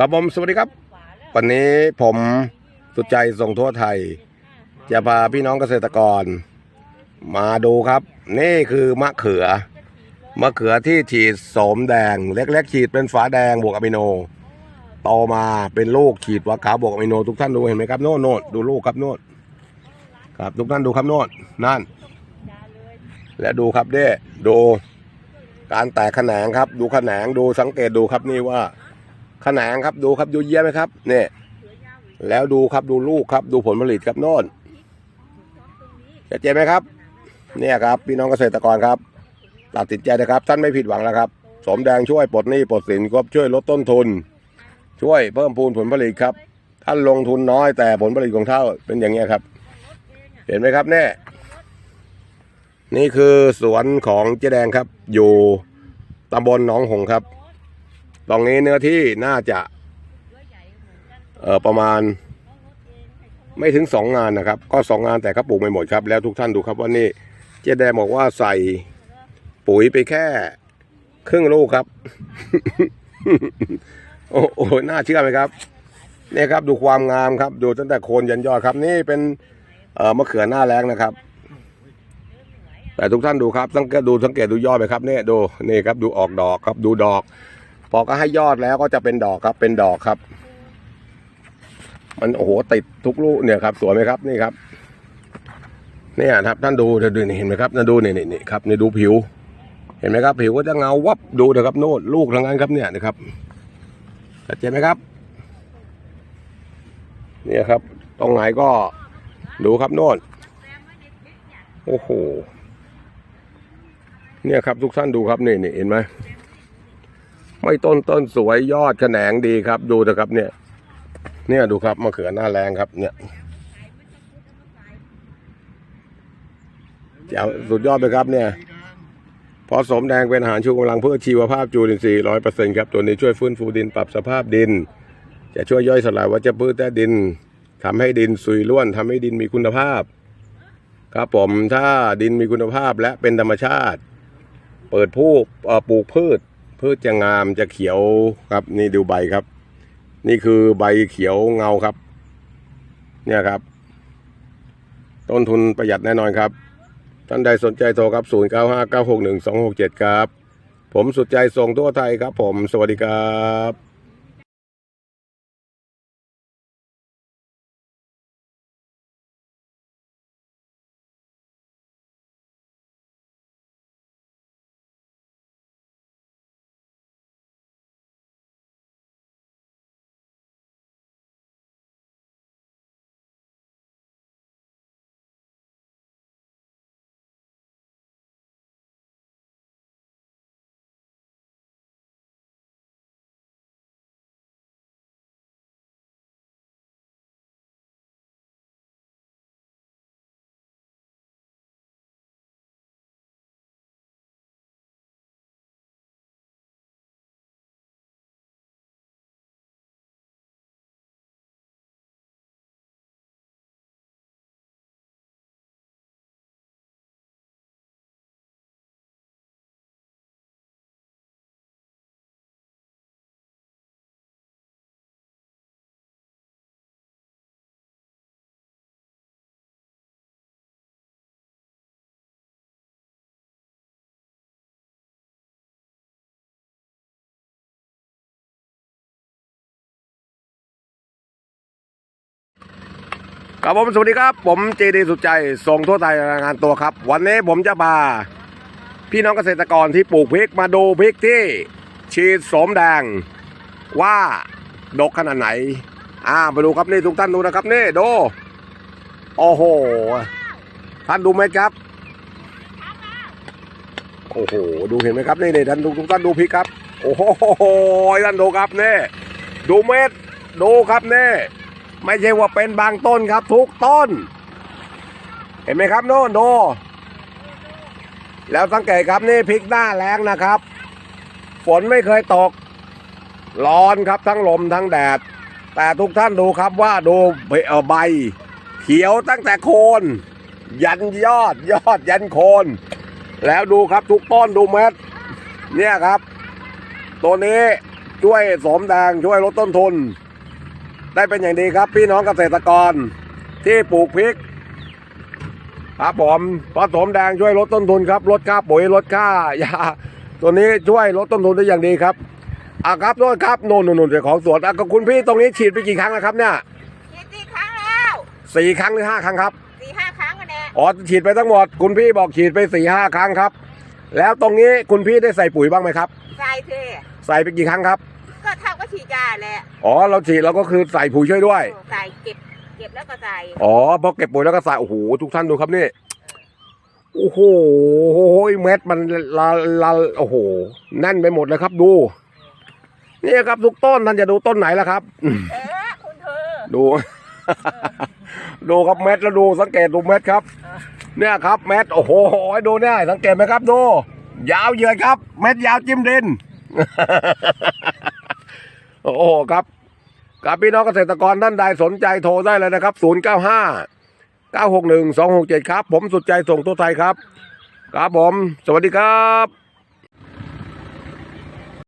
ครับผมสวัสดีครับ วันนี้ผมสุดใจส่งทั่วไทย จะพาพี่น้องเกษตรกร มาดูครับ นี่คือมะเขือ มะเขือที่ฉีดโสมแดง เล็กๆ ฉีดเป็นฝาแดงบวกอะมิโนโตมาเป็นลูกฉีดวาขาวบวกอะมิโนทุกท่านดูเห็นไหมครับโน่นโน่นดูลูกครับโน่นครับทุกท่านดูครับโน่นนั่น และดูครับเด้ดูการแตกแขนงครับ ดูแขนงดูสังเกตดูครับนี่ว่า ขนางครับดูครับดูเยี่ยมไหมครับเนี่ยแล้วดูครับดูลูกครับ ดูผลผลิตครับโน่นจะเจ็บไหมครับ เนี่ยครับ พี่น้องเกษตรกรครับตัดสินใจนะครับ ท่านไม่ผิดหวังแล้วครับสมแดงช่วยปลดหนี้ปลดสินก็ช่วยลดต้นทุน ช่วยเพิ่มพูนผลผลิตครับ ท่านลงทุนน้อยแต่ผลผลิตของเท่าเป็นอย่างเงี้ยครับ เห็นไหมครับเนี่ยนี่คือสวนของเจ๊แดงครับ อยู่ตำบลหนองหงครับ ตรงนี้เนื้อที่น่าจะเอ่อประมาณไม่ถึงสองงานนะครับ ก็สองงานแต่เขาปลูกไม่หมดครับ แล้วทุกท่านดูครับว่านี่เจ๊แดงบอกว่าใส่ปุ๋ยไปแค่ครึ่งลูกครับ โอ้โหน่าเชื่อไหมครับนี่ครับดูความงามครับ ดูตั้งแต่โคนยันยอดครับ นี่เป็นเอ่อมะเขือหน้าแรงนะครับ แต่ทุกท่านดูครับสังเกตดูสังเกตดูยอดไหมครับเนี่ยดูนี่ครับดูออกดอกครับ ดูดอก พอก็ให้ยอดแล้วก็จะเป็นดอกครับ เป็นดอกครับ มันโอ้โหติดทุกลูกเนี่ยครับ สวยไหมครับนี่ครับ เนี่ยครับท่านดูเดี๋ยวดูนี่เห็นไหมครับท่านดูนี่นี่นี่ครับนี่ดูผิว เห็นไหมครับ ผิวก็จะเงาวับดูนะครับโน่นลูกทั้งนั้นครับเนี่ยนะครับชัดเจนไหมครับ เนี่ยครับ ตรงไหนก็ดูครับโน่นโอ้โห เนี่ยครับทุกท่านดูครับนี่นี่เห็นไหม ไม่ต้นต้นสวยยอดแขนงดีครับ ดูนะครับ เนี่ย เนี่ยดูครับมะเขือหน้าแรงครับ เนี่ยเจ้าสุดยอดเลยครับ เนี่ย พอสมแดงเป็นอาหารชูกำลังเพื่อชีวภาพจุลินทรีย์ร้อยเปอร์เซ็นต์ครับ ตัวนี้ช่วยฟื้นฟูดินปรับสภาพดิน จะช่วยย่อยสลายวัชพืชใต้ดินทำให้ดินซุยร่วนทำให้ดินมีคุณภาพ ครับผมถ้าดินมีคุณภาพและเป็นธรรมชาติ เปิดผู้ปลูกพืช พืชจะงามจะเขียวครับ นี่ดูใบครับ นี่คือใบเขียวเงาครับ เนี่ยครับ ต้นทุนประหยัดแน่นอนครับ ท่านใดสนใจโทรครับ 0 9 5 9 6 1 2 6 7 ครับ ผมสุดใจส่งทั่วไทยครับ ผมสวัสดีครับ ครับผมสวัสดีครับ ผมเจดีสุดใจส่งทั่วไทยรายงานตัวครับ วันนี้ผมจะพาพี่น้องเกษตรกรที่ปลูกพริกมาดูพริกที่ฉีดสมแดงว่าดกขนาดไหน อ่ามาดูครับนี่ทุกท่านดูนะครับนี่ดูโอ้โหท่านดูไหมครับโอ้โหดูเห็นไหมครับนี่นี่ท่านดูทุกท่านดูพริกครับ โอ้โหท่านดูครับนี่ดูเม็ดดูครับนี่ ไม่ใช่ว่าเป็นบางต้นครับ ทุกต้น เห็นไหมครับโน่นดูแล้วสังเกตครับนี่พริกหน้าแรงนะครับ ฝนไม่เคยตก ร้อนครับทั้งลมทั้งแดด แต่ทุกท่านดูครับว่าดูใบ เขียวตั้งแต่โคน ยันยอดยอดยันโคน แล้วดูครับทุกต้นดูเม็ดเนี่ยครับ ตัวนี้ช่วยสมแดงช่วยลดต้นทุน ได้เป็นอย่างดีครับ พี่น้องเกษตรกรที่ปลูกพริกครับผมผสมแดงช่วยลดต้นทุนครับลดค่าปุ๋ยลดค่ายาตัวนี้ช่วยลดต้นทุนได้อย่างดีครับอะครับโทษครับโน่นโน่นโน่นเจ้าของสวนอะก็คุณพี่ตรงนี้ฉีดไปกี่ครั้งแล้วครับเนี่ยฉีดสี่ครั้งแล้วสี่ครั้งหรือห้าครั้งครับสี่ห้าครั้งกันแน่อ๋อฉีดไปทั้งหมด คุณพี่บอกฉีดไปสี่ห้าครั้งครับ แล้วตรงนี้คุณพี่ได้ใส่ปุ๋ยบ้างไหมครับ ใส่เทใส่ไปกี่ครั้งครับก็เท่าก็ ฉีดยาแหละอ๋อ เราฉีดเราก็คือใส่ปุ๋ยช่วยด้วย ใส่เก็บเก็บแล้วก็ใส่อ๋อพอเก็บปุ๋ยแล้วก็ใส่โอ้โหทุกท่านดูครับนี่โอ้โหเม็ดมันละละโอ้โหแน่นไปหมดเลยครับ ดูนี่ครับทุกต้นท่านจะดูต้นไหนล่ะครับเออคุณเธอดู ดูครับเม็ดแล้วดูสังเกตดูเม็ดครับ เนี่ยครับเม็ดโอ้โหดูเนี่ยสังเกตไหมครับดูยาวเหยือดครับ เม็ดยาวจิ้มดิน โอ้โหครับกับพี่น้องเกษตรกรท่านใดสนใจโทรได้เลยนะครับ 0 9 5 9 6 1 2 6 7 ครับ ผมสุดใจส่งตัวไทยครับ ครับผม สวัสดีครับ